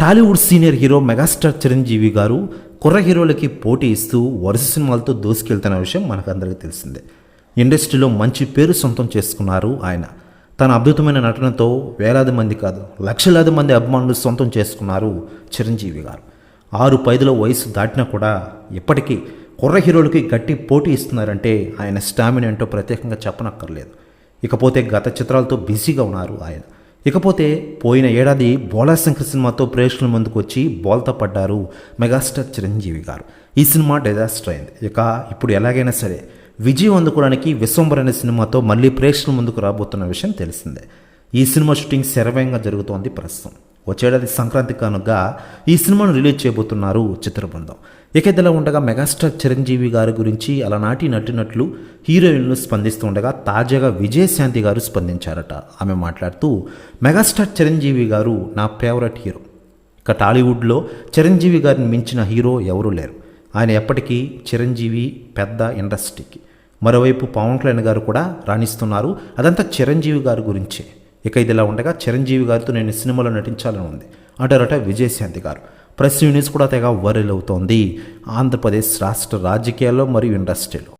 Tollywood senior hero megastar Chiranjeevi garu కుర్ర హీరోలకి పోటీ ఇస్తూ వరుస సినిమాలతో దూసుకెళ్తున్న విషయం మనకందరికీ తెలిసిందే. ఇండస్ట్రీలో మంచి పేరు సొంతం చేసుకున్నారు ఆయన. తన అద్భుతమైన నటనతో వేలాది మంది కాదు లక్షలాది మంది అభిమానులు సొంతం చేసుకున్నారు చిరంజీవి గారు. ఆరు పైదుల వయసు దాటినా కూడా ఇప్పటికీ కుర్ర హీరోలకి గట్టి పోటీ ఇస్తున్నారంటే ఆయన స్టామినా ఏంటో ప్రత్యేకంగా చెప్పనక్కర్లేదు. ఇకపోతే గత చిత్రాలతో బిజీగా ఉన్నారు ఆయన. ఇకపోతే పోయిన ఏడాది బోళాశంకర్ సినిమాతో ప్రేక్షకుల ముందుకు వచ్చి బోల్తా పడ్డారు మెగాస్టార్ చిరంజీవి గారు. ఈ సినిమా డిజాస్టర్ అయింది. ఇక ఇప్పుడు ఎలాగైనా సరే విజయం అందుకోవడానికి విశ్వంబర్ అనే సినిమాతో మళ్ళీ ప్రేక్షకుల ముందుకు రాబోతున్న విషయం తెలిసిందే. ఈ సినిమా షూటింగ్ శరవేగంగా జరుగుతోంది ప్రస్తుతం. వచ్చేడాది సంక్రాంతి కనుక ఈ సినిమాను రిలీజ్ చేయబోతున్నారు చిత్రబృందం. ఇక ఇదిలా ఉండగా మెగాస్టార్ చిరంజీవి గారి గురించి అలనాటి నటినట్లు హీరోయిన్లు స్పందిస్తూ ఉండగా తాజాగా విజయశాంతి గారు స్పందించారట. ఆమె మాట్లాడుతూ మెగాస్టార్ చిరంజీవి గారు నా ఫేవరెట్ హీరో. ఇక టాలీవుడ్లో చిరంజీవి గారిని మించిన హీరో ఎవరూ లేరు. ఆయన ఎప్పటికీ చిరంజీవి పెద్ద ఇండస్ట్రీకి. మరోవైపు పవన్ కళ్యాణ్ గారు కూడా రాణిస్తున్నారు. అదంతా చిరంజీవి గారి గురించే. ఇక ఇదిలా ఉండగా చిరంజీవి గారితో నేను సినిమాలో నటించాలని ఉంది. అంటారట విజయశాంతి గారు. ప్రెస్ యూనిట్స్ కూడా తెగ వైరల్ అవుతోంది. ఆంధ్రప్రదేశ్ రాష్ట్ర రాజకీయాల్లో మరియు ఇండస్ట్రీలో.